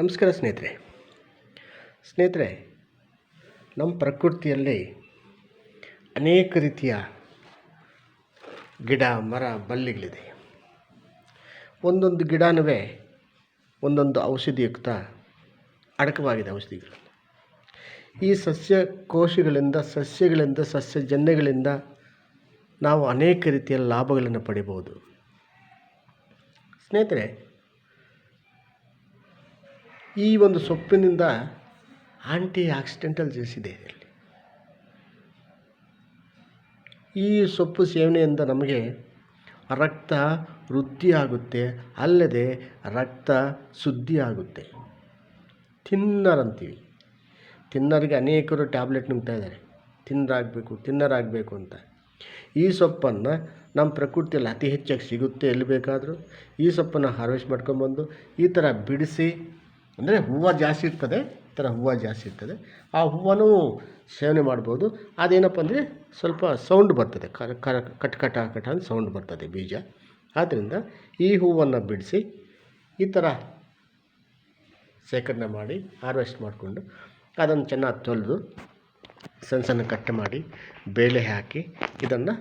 ನಮಸ್ಕಾರ ಸ್ನೇಹಿತರೆ. ಸ್ನೇಹಿತರೆ, ನಮ್ಮ ಪ್ರಕೃತಿಯಲ್ಲಿ ಅನೇಕ ರೀತಿಯ ಗಿಡ, ಮರ, ಬಳ್ಳಿಗಳಿದೆ. ಒಂದೊಂದು ಗಿಡನೂ ಒಂದೊಂದು ಔಷಧಿಯುಕ್ತ ಅಡಕವಾಗಿದೆ ಔಷಧಿಗಳು. ಈ ಸಸ್ಯ ಕೋಶಗಳಿಂದ ಸಸ್ಯಗಳಿಂದ, ಸಸ್ಯಜನ್ಯಗಳಿಂದ ನಾವು ಅನೇಕ ರೀತಿಯ ಲಾಭಗಳನ್ನು ಪಡಿಬೋದು ಸ್ನೇಹಿತರೆ ಈ ಒಂದು ಸೊಪ್ಪಿನಿಂದ ಆಂಟಿ ಆಕ್ಸಿಡೆಂಟಲ್ ಇದೆ ಇದರಲ್ಲಿ ಈ ಸೊಪ್ಪು ಸೇವನೆಯಿಂದ ನಮಗೆ ರಕ್ತ ವೃದ್ಧಿ ಆಗುತ್ತೆ ಅಲ್ಲದೆ ರಕ್ತ ಶುದ್ಧಿ ಆಗುತ್ತೆ ತಿನ್ನರ್ ಅಂತೀವಿ ಥಿನ್ನರ್ಗೆ ಅನೇಕರು ಟ್ಯಾಬ್ಲೆಟ್ ನುಂಗ್ತಾ ಇದ್ದಾರೆ. ತಿನ್ನರಾಗಬೇಕು ತಿನ್ನರಾಗಬೇಕು ಅಂತ. ಈ ಸೊಪ್ಪನ್ನು ನಮ್ಮ ಪ್ರಕೃತಿಯಲ್ಲಿ ಅತಿ ಹೆಚ್ಚಾಗಿ ಸಿಗುತ್ತೆ ಎಲ್ಲಿ ಬೇಕಾದರೂ. ಈ ಸೊಪ್ಪನ್ನು ಹಾರ್ವೆಸ್ಟ್ ಮಾಡ್ಕೊಂಬಂದು ಈ ಥರ ಬಿಡಿಸಿ ಅಂದರೆ ಹೂವು ಜಾಸ್ತಿ ಇರ್ತದೆ, ಈ ಥರ ಹೂವು ಜಾಸ್ತಿ ಇರ್ತದೆ. ಆ ಹೂವನೂ ಸೇವನೆ ಮಾಡ್ಬೋದು. ಅದೇನಪ್ಪ ಅಂದರೆ ಸ್ವಲ್ಪ ಸೌಂಡ್ ಬರ್ತದೆ. ಕರ ಕರ ಕಟ್, ಕಟ ಕಟ ಅಂತ ಸೌಂಡ್ ಬರ್ತದೆ ಬೀಜ. ಆದ್ದರಿಂದ ಈ ಹೂವನ್ನು ಬಿಡಿಸಿ ಈ ಥರ ಶೇಖರಣೆ ಮಾಡಿ ಹಾರ್ವೆಸ್ಟ್ ಮಾಡಿಕೊಂಡು ಅದನ್ನು ಚೆನ್ನಾಗಿ ತೊಳೆದು ಸಣ್ಣ ಸಣ್ಣ ಕಟ್ ಮಾಡಿ, ಬೇಳೆ ಹಾಕಿ ಇದನ್ನು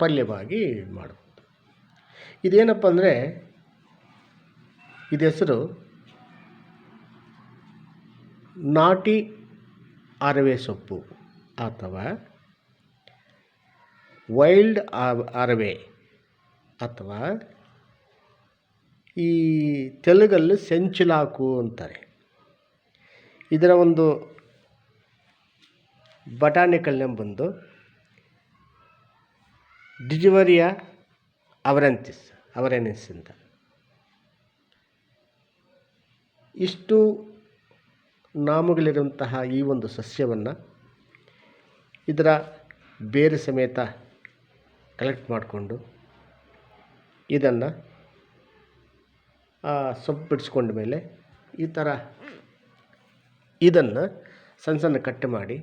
ಪಲ್ಯವಾಗಿ ಮಾಡ್ಬೋದು. ಇದೇನಪ್ಪ ಅಂದರೆ, ಇದು ಹೆಸರು ನಾಟಿ ಅರವೆ ಸೊಪ್ಪು ಅಥವಾ ವೈಲ್ಡ್ ಅರವೆ ಅಥವಾ ಈ ತೆಲುಗಲ್ಲಿ ಸೆಂಚುಲಾಕು ಅಂತಾರೆ. ಇದರ ಒಂದು ಬಟಾನಿಕಲ್ ನೇಮ್ ಬಂದು ಡಿಜಿವರಿಯಾ ಅವರೆಂತಿಸ್ ಅವರೆನಿಸ್ ಅಂತ ಇಷ್ಟು ನಾಮಗಳಿರುವಂತಹ ಈ ಒಂದು ಸಸ್ಯವನ್ನು ಇದರ ಬೇರು ಸಮೇತ ಕಲೆಕ್ಟ್ ಮಾಡಿಕೊಂಡು ಇದನ್ನು ಸೊಪ್ಪು ಬಿಡಿಸ್ಕೊಂಡ ಮೇಲೆ ಈ ಥರ ಇದನ್ನು ಸಣ್ಣ ಸಣ್ಣ ಕಟ್ ಮಾಡಿ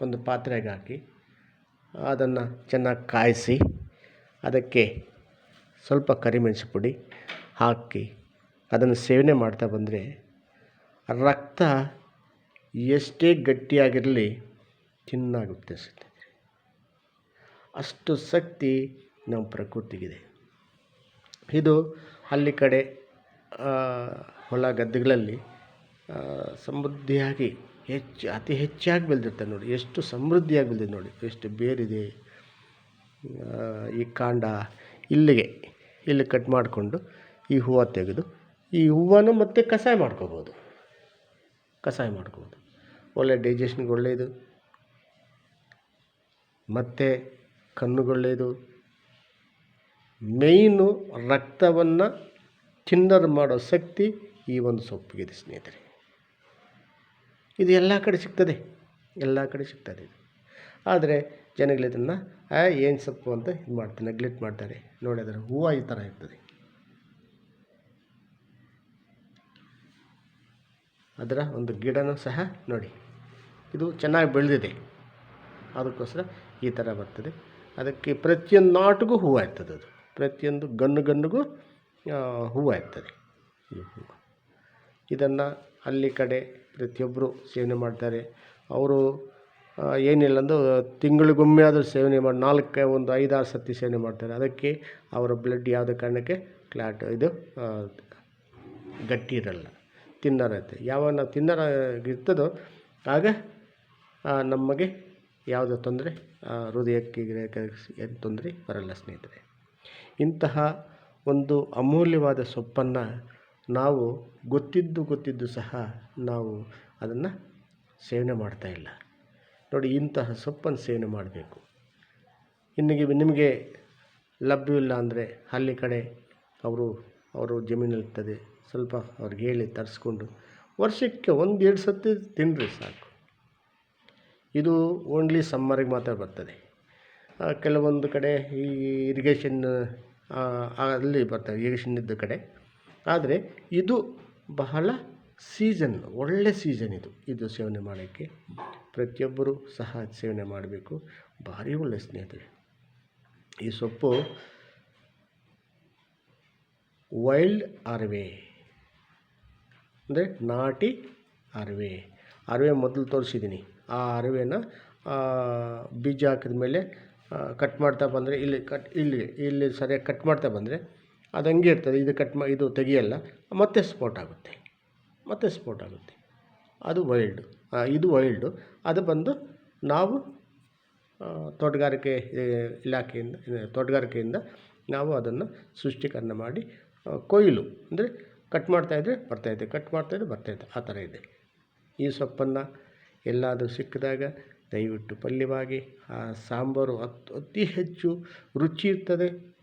ಒಂದು ಪಾತ್ರೆಗೆ ಹಾಕಿ ಅದನ್ನು ಚೆನ್ನಾಗಿ ಕಾಯಿಸಿ ಅದಕ್ಕೆ ಸ್ವಲ್ಪ ಕರಿಮೆಣಸು ಪುಡಿ ಹಾಕಿ ಅದನ್ನು ಸೇವನೆ ಮಾಡ್ತಾ ಬಂದರೆ ರಕ್ತ ಎಷ್ಟೇ ಗಟ್ಟಿಯಾಗಿರಲಿ ತಿನ್ನಾಗುತ್ತೆ ಸ್ನೇಹಿತರೆ ಅಷ್ಟು ಶಕ್ತಿ ನಮ್ಮ ಪ್ರಕೃತಿಗಿದೆ. ಇದು ಹಳ್ಳಿ ಕಡೆ ಹೊಲ ಗದ್ದೆಗಳಲ್ಲಿ ಸಮೃದ್ಧಿಯಾಗಿ ಹೆಚ್ಚು, ಅತಿ ಹೆಚ್ಚಾಗಿ ಬೆಳೆದಿರ್ತಾರೆ ನೋಡಿ. ಎಷ್ಟು ಸಮೃದ್ಧಿಯಾಗಿ ಬೆಳೆದಿದೆ ನೋಡಿ. ಎಷ್ಟು ಬೇರಿದೆ. ಈ ಕಾಂಡ ಇಲ್ಲಿಗೆ, ಇಲ್ಲಿ ಕಟ್ ಮಾಡಿಕೊಂಡು ಈ ಹೂವು ತೆಗೆದು ಈ ಹೂವನ್ನು ಮತ್ತೆ ಕಷಾಯ ಮಾಡ್ಕೋಬೋದು. ಕಷಾಯ ಮಾಡ್ಕೋಬೋದು. ಒಳ್ಳೆ ಡೈಜೆಷನ್ಗೆ ಒಳ್ಳೆಯದು ಮತ್ತು ಕಣ್ಣುಗೊಳ್ಳೆಯದು ಮೇಯ್ನು ರಕ್ತವನ್ನು ಥಿನ್ನರ್ ಮಾಡೋ ಶಕ್ತಿ ಈ ಒಂದು ಸೊಪ್ಪಿಗಿದೆ ಸ್ನೇಹಿತರೆ. ಇದು ಎಲ್ಲ ಕಡೆ ಸಿಗ್ತದೆ. ಎಲ್ಲ ಕಡೆ ಸಿಗ್ತದೆ ಆದರೆ ಜನಗಳು ಇದನ್ನು ಏನು ಸೊಪ್ಪು ಅಂತ ಇದು ಮಾಡ್ತಾರೆ ನೆಗ್ಲೆಕ್ಟ್ ಮಾಡ್ತಾರೆ. ನೋಡಿದರೆ ಹೂವು ಈ ಥರ ಇರ್ತದೆ. ಅದರ ಒಂದು ಗಿಡನೂ ಸಹ ನೋಡಿ. ಇದು ಚೆನ್ನಾಗಿ ಬೆಳೆದಿದೆ. ಅದಕ್ಕೋಸ್ಕರ ಈ ಥರ ಬರ್ತದೆ. ಅದಕ್ಕೆ ಪ್ರತಿಯೊಂದು ನಾಟಿಗೂ ಹೂವು ಆಗ್ತದೆ ಅದು. ಪ್ರತಿಯೊಂದು ಗಣ್ಣು ಗಣ್ಣಿಗೂ ಹೂವು ಆಗ್ತದೆ ಈ ಹೂವು. ಇದನ್ನು ಅಲ್ಲಿ ಕಡೆ ಪ್ರತಿಯೊಬ್ಬರು ಸೇವನೆ ಮಾಡ್ತಾರೆ. ಅವರು ಏನಿಲ್ಲ ಅಂದು ತಿಂಗಳಿಗೊಮ್ಮೆ ಆದರೂ ಸೇವನೆ ಮಾಡಿ, ನಾಲ್ಕು ಒಂದು ಐದಾರು ಸತಿ ಸೇವನೆ ಮಾಡ್ತಾರೆ. ಅದಕ್ಕೆ ಅವರ ಬ್ಲಡ್ ಯಾವುದೇ ಕಾರಣಕ್ಕೆ ಕ್ಲಾಟ್ ಇದು ಗಟ್ಟಿ ಇರಲ್ಲ. ತಿನ್ನರತ್ತೆ. ಯಾವಾಗ ನಾವು ತಿನ್ನರ ಇರ್ತದೋ ಆಗ ನಮಗೆ ಯಾವುದೇ ತೊಂದರೆ ಹೃದಯಕ್ಕೆ ಏನು ತೊಂದರೆ ಬರಲ್ಲ ಸ್ನೇಹಿತರೆ. ಇಂತಹ ಒಂದು ಅಮೂಲ್ಯವಾದ ಸೊಪ್ಪನ್ನು ನಾವು ಗೊತ್ತಿದ್ದು ಗೊತ್ತಿದ್ದು ಸಹ ನಾವು ಅದನ್ನು ಸೇವನೆ ಮಾಡ್ತಾ ಇಲ್ಲ. ನೋಡಿ, ಇಂತಹ ಸೊಪ್ಪನ್ನು ಸೇವನೆ ಮಾಡಬೇಕು. ಇನ್ನಿಗೆ ನಿಮಗೆ ಲಭ್ಯವಿಲ್ಲ ಅಂದರೆ ಹಳ್ಳಿ ಕಡೆ ಅವರು ಅವರು ಜಮೀನಲ್ಲಿರ್ತದೆ. ಸ್ವಲ್ಪ ಅವ್ರಿಗೆ ಹೇಳಿ ತರಿಸ್ಕೊಂಡು. ವರ್ಷಕ್ಕೆ ಒಂದು ಎರಡು ಸತಿ ತಿನ್ನಿರಿ ಸಾಕು. ಇದು ಓನ್ಲಿ ಸಮ್ಮರಿಗೆ ಮಾತ್ರ ಬರ್ತದೆ. ಕೆಲವೊಂದು ಕಡೆ ಈ ಇರಿಗೇಷನ್ ಅಲ್ಲಿ ಬರ್ತವೆ ಇರಿಗೇಷನ್ ಇದ್ದ ಕಡೆ. ಆದರೆ ಇದು ಬಹಳ ಸೀಸನ್ ಒಳ್ಳೆ ಸೀಸನ್ ಇದು. ಇದು ಸೇವನೆ ಮಾಡೋಕ್ಕೆ ಪ್ರತಿಯೊಬ್ಬರೂ ಸಹ ಸೇವನೆ ಮಾಡಬೇಕು. ಭಾರಿ ಒಳ್ಳೆಯ ಸ್ನೇಹಿತರೆ. ಈ ಸೊಪ್ಪು ವೈಲ್ಡ್ ಆರ್ವೆ ಅಂದರೆ ನಾಟಿ ಅರವೆ. ಅರಿವೆ ಮೊದಲು ತೋರಿಸಿದ್ದೀನಿ ಆ ಅರಿವೆನ ಬೀಜ ಹಾಕಿದ ಮೇಲೆ ಕಟ್ ಮಾಡ್ತಾ ಬಂದರೆ, ಇಲ್ಲಿ ಕಟ್ ಇಲ್ಲಿ ಇಲ್ಲಿ ಸರಿಯಾಗಿ ಕಟ್ ಮಾಡ್ತಾ ಬಂದರೆ ಅದು ಹಂಗೆ ಇರ್ತದೆ. ಇದು ಕಟ್ ಮಾ, ಇದು ತೆಗಿಯಲ್ಲ, ಮತ್ತೆ ಸ್ಪೋರ್ಟ್ ಆಗುತ್ತೆ. ಮತ್ತೆ ಸ್ಪೋರ್ಟ್ ಆಗುತ್ತೆ. ಅದು ವೈಲ್ಡು ಇದು ವೈಲ್ಡು ಅದು ಬಂದು ನಾವು ತೋಟಗಾರಿಕೆ ಇಲಾಖೆಯಿಂದ, ತೋಟಗಾರಿಕೆಯಿಂದ ನಾವು ಅದನ್ನು ಸೃಷ್ಟೀಕರಣ ಮಾಡಿ ಕೊಯ್ಲು ಅಂದರೆ ಕಟ್ ಮಾಡ್ತಾಯಿದ್ರೆ ಬರ್ತಾಯಿದೆ ಕಟ್ ಮಾಡ್ತಾಯಿದ್ರೆ ಬರ್ತಾಯಿದೆ ಆ ಥರ ಇದೆ. ಈ ಸೊಪ್ಪನ್ನು ಎಲ್ಲಾದರೂ ಸಿಕ್ಕಿದಾಗ ದಯವಿಟ್ಟು ಪಲ್ಯವಾಗಿ ಆ ಸಾಂಬಾರು ಅತ್, ಅತಿ ಹೆಚ್ಚು ರುಚಿ ಇರ್ತದೆ.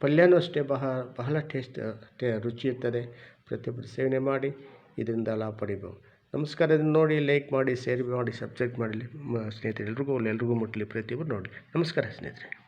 ಪಲ್ಯನೂ ಅಷ್ಟೇ ಬಹ, ಬಹಳ ಟೇಸ್ಟ್, ಟೇ, ರುಚಿ ಇರ್ತದೆ. ಪ್ರತಿಯೊಬ್ಬರು ಸೇವನೆ ಮಾಡಿ ಇದರಿಂದ ಲಾಭ ಪಡಿಬೋದು. ನಮಸ್ಕಾರ, ಇದನ್ನು ನೋಡಿ, ಲೈಕ್ ಮಾಡಿ, ಶೇರ್ ಮಾಡಿ, ಸಬ್ಸ್ಕ್ರೈಬ್ ಮಾಡಲಿ ಮ- ಸ್ನೇಹಿತರೆ ಎಲ್ರಿಗೂ ಎಲ್ರಿಗೂ ಮುಟ್ಟಲಿ ಪ್ರತಿಯೊಬ್ಬರು ನೋಡಿ. ನಮಸ್ಕಾರ ಸ್ನೇಹಿತರೆ.